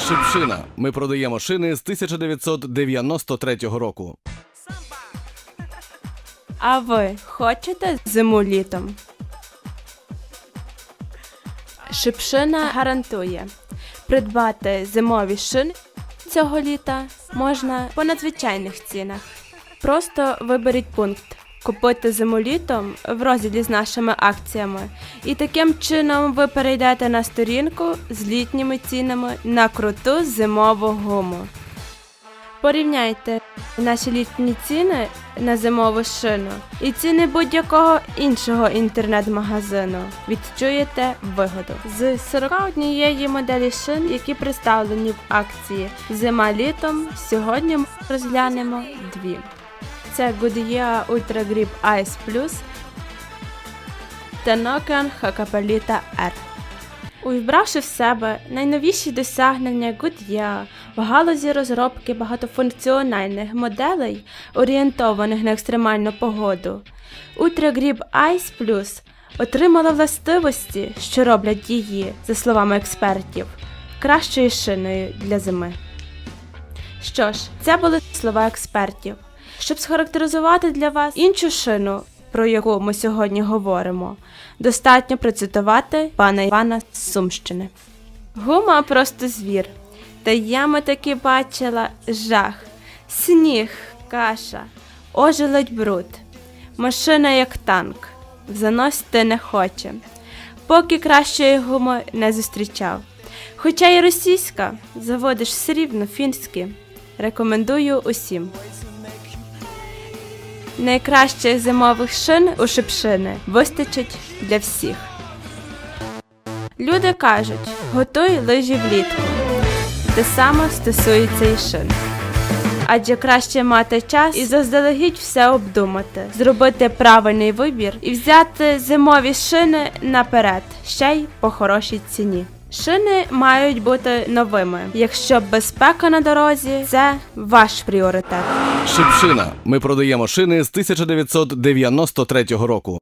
Шипшина. Ми продаємо шини з 1993 року. А ви хочете зиму літом? Шипшина гарантує придбати зимові шини цього літа можна по надзвичайних цінах. Просто виберіть пункт Купити зиму літом в розділі з нашими акціями, і таким чином ви перейдете на сторінку з літніми цінами на круту зимову гуму. Порівняйте наші літні ціни на зимову шину і ціни будь-якого іншого інтернет-магазину. Відчуєте вигоду. З 41 моделі шин, які представлені в акції Зима літом, сьогодні розглянемо дві. Це Goodyear Ultra Grip Ice Plus та Nokian Hakkapeliitta R. Увібравши в себе найновіші досягнення Goodyear в галузі розробки багатофункціональних моделей, орієнтованих на екстремальну погоду, Ultra Grip Ice Plus отримала властивості, що роблять її, за словами експертів, кращою шиною для зими. Що ж, це були слова експертів. Щоб схарактеризувати для вас іншу шину, про яку ми сьогодні говоримо, достатньо процитувати пана Івана з Сумщини. Гума просто звір. Та ями таки бачила жах, сніг, каша, ожеледь бруд, машина як танк, заносити не хоче, поки кращої гуми не зустрічав. Хоча і російська, заводиш все рівно фінські. Рекомендую усім. Найкращих зимових шин у шипшини вистачить для всіх. Люди кажуть, готуй лижі влітку. Те саме стосується і шин. Адже краще мати час і заздалегідь все обдумати, зробити правильний вибір і взяти зимові шини наперед, ще й по хорошій ціні. Шини мають бути новими, якщо безпека на дорозі це ваш пріоритет. Шипшина. Ми продаємо шини з 1993 року.